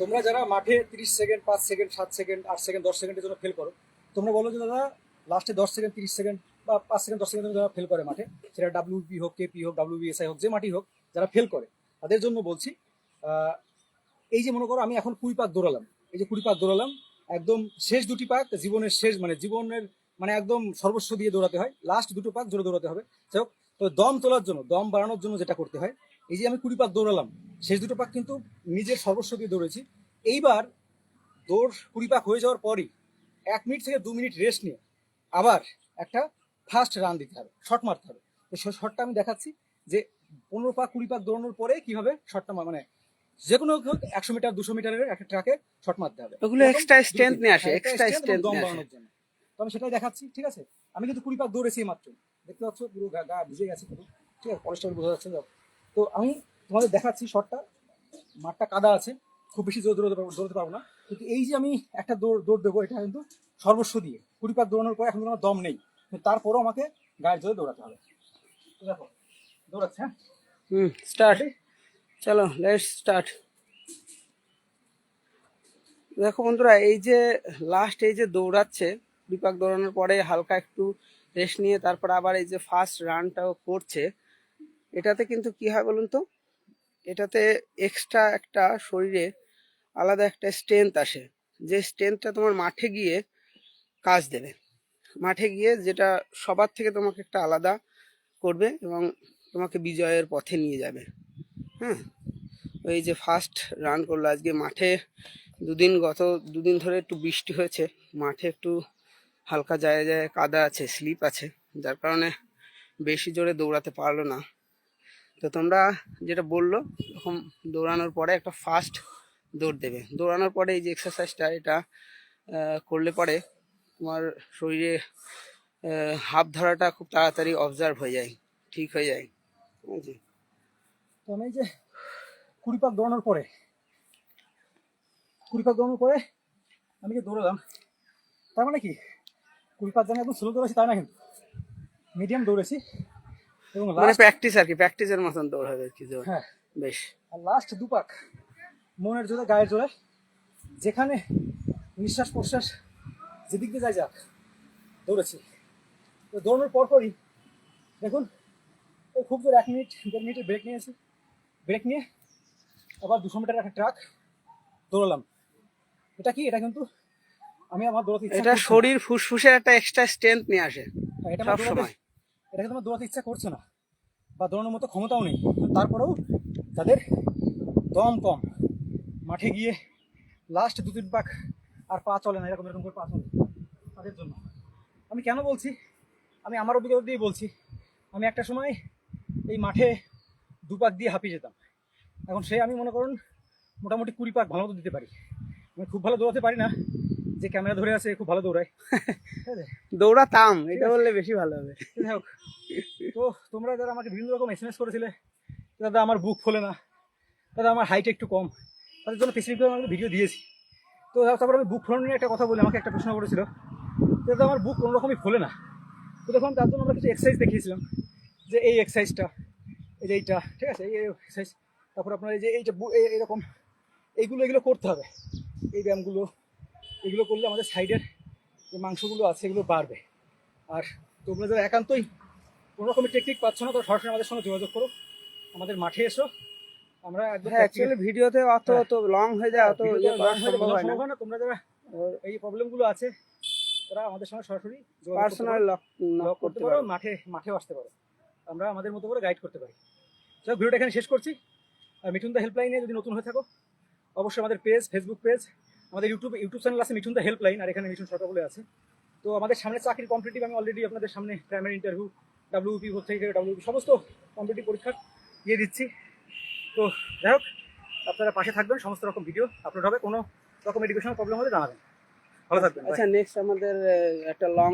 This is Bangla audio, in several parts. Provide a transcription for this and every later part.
তোমরা যারা মাঠে তিরিশ সেকেন্ড, পাঁচ সেকেন্ড, সাত সেকেন্ড, আট সেকেন্ড, দশ সেকেন্ডের জন্য ফেল করো, তোমরা বলো যে দাদা লাস্টে দশ সেকেন্ড, তিরিশ সেকেন্ড বা পাঁচ সেকেন্ড, দশ সেকেন্ড যারা ফেল করে মাঠে, সেটা ডাব্লিউপি হোক কেপি হোক ডাব্লিউবিএসআই হোক, যে মাটি হোক, যারা ফেল করে, তাদের জন্য বলছি এই যে মনে করো আমি এখন কুড়ি পাক দৌড়ালাম, এই যে কুড়ি পাক দৌড়ালাম, একদম শেষ দুটি পাক জীবনের শেষ মানে জীবনের মানে একদম সর্বস্ব দিয়ে দৌড়াতে হয় লাস্ট দুটো পাক জোরে দৌড়াতে হবে, যাই হোক তো দম তোলার জন্য, দম বাড়ানোর জন্য যেটা করতে হয় এই যে আমি কুড়ি পাক দৌড়ালাম শেষ দুটো পাক কিন্তু নিজের সর্বস্ব দিয়ে দৌড়েছি। এইবার দৌড় কুড়ি পাক হয়ে যাওয়ার পরই এক মিনিট থেকে দু মিনিট রেস্ট নিয়ে আবার একটা ফার্স্ট রান দিতে হবে শট মারতে হবে। তো সেই শটটা আমি দেখাচ্ছি যে পনেরো পাক কুড়ি পাক দৌড়ানোর পরে কীভাবে শটটা মানে যে কোনো একশো মিটার দুশো মিটারের একটা ট্রাকে শট মারতে হবে। ওগুলো strength তিনটে। নিয়ে আসে, হ্যাঁ, এবং strength দম বাড়ানোর জন্য। তো আমি সেটাই দেখাচ্ছি ঠিক আছে? আমি কিন্তু কুড়ি পাক দৌড়েছি মাত্র। দেখতে পাচ্ছ পুরো গা ভিজে গেছে পুরো ঠিক আছে? পলিস্টার বোঝা যাচ্ছে। তো আমি তোমাদের দেখাচ্ছি শটটা। মাঠটা কাদা আছে, খুব বেশি জোর দৌড়তে পারব দৌড়তে পারব না। কিন্তু এই যে আমি একটা দৌড় দৌড় দেবো, এটা কিন্তু সর্বস্ব দিয়ে। কুড়ি পাক দৌড়ানোর পরে এখন আমার দম নেই। তারপরেও আমাকে গায়ের জোরে দৌড়াতে হবে। দেখো, দৌড়াচ্ছে হ্যাঁ? হুম স্টার্ট চলো লেটস স্টার্ট দেখো বন্ধুরা, এই যে লাস্ট এই যে দৌড়াচ্ছে বিপাক দৌড়ানোর পরে হালকা একটু রেস্ট নিয়ে তারপর আবার এই যে ফার্স্ট রানটাও করছে। এটাতে কিন্তু কি হয় বলুন তো? এটাতে এক্সট্রা একটা শরীরে আলাদা একটা স্ট্রেংথ আসে। যে স্ট্রেংথটা তোমার মাঠে গিয়ে কাজ দেবে। মাঠে গিয়ে যেটা সবার থেকে তোমাকে একটা আলাদা করবে এবং তোমাকে বিজয়ের পথে নিয়ে যাবে। হ্যাঁ? ওই যে ফার্স্ট রান করল আজকে মাঠে। দুদিন গত, দুদিন ধরে একটু বৃষ্টি হয়েছে। মাঠে একটু হালকা জায়গায় জায়গায় কাদা আছে স্লিপ আছে। যার কারণে বেশি জোরে দৌড়াতে পারল না। তো তোমরা যেটা বলল, এরকম দৌড়ানোর পরে একটা ফাস্ট দৌড় দেবে। দৌড়ানোর পরে এই যে এক্সারসাইজটা এটা করলে পরে তোমার শরীরে হাফ ধরাটা খুব তাড়াতাড়ি অবজার্ভ হয়ে যায়, ঠিক হয়ে যায়, ঠিক আছে? তো আমি যে কুড়ি পাক দৌড়ানোর পরে, কুড়ি পাক দৌড়ানোর পরে আমি যে দৌড়ালাম, তার মানে কি? কুড়ি পাক আমি একদম স্লো দৌড়াচ্ছি, তাই না কিন্তু? মিডিয়াম দৌড়েছি। মানে প্র্যাকটিস আর কি প্র্যাকটিসের মতন দৌড় হবে কি হ্যাঁ। বেশ। আর লাস্ট দু পাক মনের জোরে গায়ের জোরে যেখানে নিঃশ্বাস প্রশ্বাস যেদিক দিয়ে যায় যাক দৌড়েছি। তো দৌড়ানোর পরপরই দেখুন ওই খুব জোর এক মিনিট দেড় মিনিটের ব্রেক নিয়েছি। ব্রেক নিয়ে আবার দুশো মিটার একটা ট্রাক দৌড়ালাম। এটা কি? এটা কিন্তু আমি আমার দৌড়াতে এটা শরীর ফুসফুসের একটা এক্সট্রা স্ট্রেংথ নিয়ে আসে হ্যাঁ, এটা সব সময় এটা তোমার দৌড়াতে ইচ্ছা করছে না, বা দৌড়ানোর মতো ক্ষমতাও নেই। তারপরেও যাদের দম কম, মাঠে গিয়ে লাস্ট দু তিন পাক আর পা চলে না, এরকম এরকম করে পা চলে, তাদের জন্য। আমি কেন বলছি? আমি আমার অভিজ্ঞতা দিয়ে বলছি। আমি একটা সময় এই মাঠে দু পাক দিয়ে হাঁপিয়ে যেতাম। এখন সে আমি মনে করুন, মোটামুটি কুড়ি পাক ভালো মতো দিতে পারি। আমি খুব ভালো দৌড়াতে পারি না যে ক্যামেরা ধরে আছে খুব ভালো দৌড়ায়। ঠিক আছে দৌড়াতাম এটা বললে বেশি ভালো হবে। যাই হোক তো তোমরা যারা আমাকে বিভিন্ন রকম এস এম এস করেছিলে দাদা আমার বুক ফোলে না দাদা আমার হাইট একটু কম তাদের জন্য স্পেসিফিকভাবে আমি ভিডিও দিয়েছি। তো তারপর আমি বুক ফোলানো নিয়ে একটা কথা বলি আমাকে একটা প্রশ্ন করেছিল যে দাদা আমার বুক কোনো রকমই ফোলে না। তো তখন তার জন্য আমরা কিছু এক্সারসাইজ দেখিয়েছিলাম যে এই এক্সারসাইজটা এই যে এইটা ঠিক আছে এই এক্সারসাইজ তারপর আপনার এই যে এইটা বু- এই- এরকম এইগুলো এগুলো করতে হবে। এই ব্যায়ামগুলো এগুলো করলে আমাদের সাইডের যে মাংসগুলো আছে এগুলো বাড়বে। আর তোমরা যারা একান্তই কোনো রকমের টেকনিক পাচ্ছ না তো সরাসরি আমাদের সঙ্গে যোগাযোগ করো। আমাদের মাঠে এসো। আমরা একদম অ্যাকচুয়ালি ভিডিওতে অত হ্যাঁ। অত লং হয়ে যায় অত long হয়ে সম্ভব হয় না। হয় না। তোমরা যারা এই প্রবলেমগুলো আছে তারা আমাদের সঙ্গে সরাসরি পার্সোনাল লক করতে পারো মাঠে মাঠেও আসতে পারো। আমরা আমাদের মতো করে গাইড করতে পারি। সব ভিডিওটা এখানে শেষ করছি। আর মিঠুন দা হেল্পলাইনে যদি নতুন হয়ে থাকো অবশ্যই আমাদের পেজ ফেসবুক পেজ আমাদের ইউটিউব ইউটিউব চ্যানেল আছে মিঠুন দা হেল্পলাইন আর এখানে মিঠুন সরকার বলে আছে। তো আমাদের সামনে চাকরির কম্পিটিটিভ আমি অলরেডি আপনাদের সামনে প্রাইমারি ইন্টারভিউ ডাব্লিউপি থেকে ডাব্লিউপি সমস্ত কম্পিটিটিভ পরীক্ষার দিয়ে দিচ্ছি। তো যাই হোক আপনারা পাশে থাকবেন সমস্ত রকম ভিডিও আপলোড হবে কোনো রকম এডুকেশনাল প্রবলেম হলে জানাবেন। ভালো থাকবেন আচ্ছা নেক্সট আমাদের একটা লং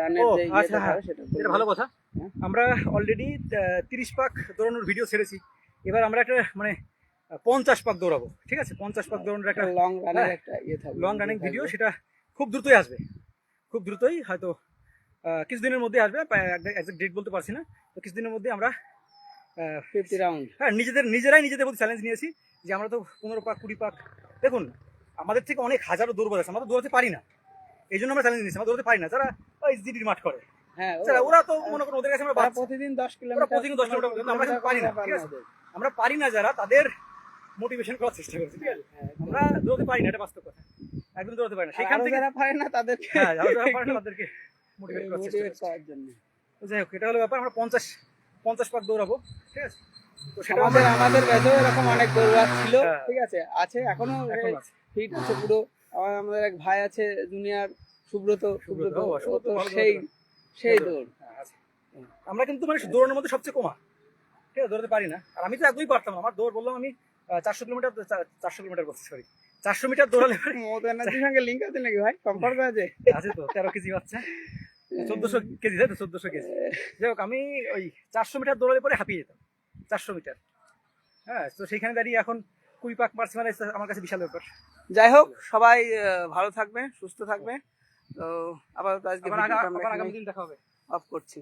রানের যে আচ্ছা, হ্যাঁ। সেটা ভালো কথা। হ্যাঁ। আমরা অলরেডি তিরিশ পাক দৌড়ানোর ভিডিও ছেড়েছি। এবার আমরা একটা মানে পঞ্চাশ পাক দৌড়াবো ঠিক আছে? পঞ্চাশ পাক দৌড়ানোর একটা লং রানের হ্যাঁ, একটা ইয়ে থাকবে। লং রানিং ভিডিও সেটা খুব দ্রুতই আসবে। খুব দ্রুতই হয়তো কিছুদিনের মধ্যে আসবে একজাক্ট ডেট বলতে পারছি না। তো কিছুদিনের মধ্যে আমরা ফিফটি রাউন্ড হ্যাঁ নিজেদের নিজেরাই নিজেদের প্রতি চ্যালেঞ্জ নিয়েছি যে আমরা তো পনেরো পাক কুড়ি পাক দেখুন আমাদের থেকে অনেক হাজারো দৌড়বাজ আছে আমরা তো দৌড়াতে পারি না। এই জন্য আমরা চ্যালেঞ্জ নিয়েছি আমরা দৌড়াতে পারি না। যারা ওই জিডির মাঠ করে। হ্যাঁ ওরা তো মনে করো ওদের কাছে আমরা প্রতিদিন দশ কিলোমিটার প্রতিদিন দশ কিলোমিটার আমরা পারি না আমরা পারি না যারা তাদের মোটিভেশন করার চেষ্টা করছি ঠিক আছে? আমরা দৌড়তে পারি না এটা বাস্তব কথা। একদম দৌড়তে পারি না। সেখান থেকে যারা পারে না তাদেরকে হ্যাঁ যারা পারে না তাদেরকে মোটিভেট করার চেষ্টা করছি। করার জন্য। তো যাই হোক এটা হলো ব্যাপার আমরা পঞ্চাশ পঞ্চাশ পাক দৌড়াবো ঠিক আছে? তো সেটা আমাদের আমরা আমাদের ব্যাচেও এরকম অনেক দৌড়াত ছিল। ঠিক আছে? আছে এখনও ফিট আছে। পুরো। আমাদের এক ভাই আছে জুনিয়র সুব্রত সুব্রত সেই সেই দৌড়। দৌড়। হ্যাঁ, আছে। আমরা কিন্তু মানে দৌড়ানোর মধ্যে সবচেয়ে কমা ঠিক আছে? দৌড়াতে পারি না। আর আমি তো একদমই পারতাম আমার দৌড় বললাম আমি চারশো কিলোমিটার চারশো কিলোমিটার বলছি সরি চারশো মিটার দৌড়ালে পরে মমতা ব্যানার্জির সঙ্গে লিঙ্ক আছে নাকি ভাই? সম্পর্ক আছে? আছে তো তেরো কেজি বাচ্চা। চোদ্দশো কেজি তাই তো? চোদ্দশো কেজি। যাই হোক আমি ওই চারশো মিটার দৌড়ালে পরে হাঁপিয়ে যেতাম। চারশো মিটার। হ্যাঁ তো সেখানে দাঁড়িয়ে এখন কুড়ি পাক মারছি মানে আমার কাছে বিশাল ব্যাপার। যাই হোক সবাই ভালো থাকবে সুস্থ থাকবে। তো আবার আজকে আগামী দিন দেখা হবে। অফ করছি।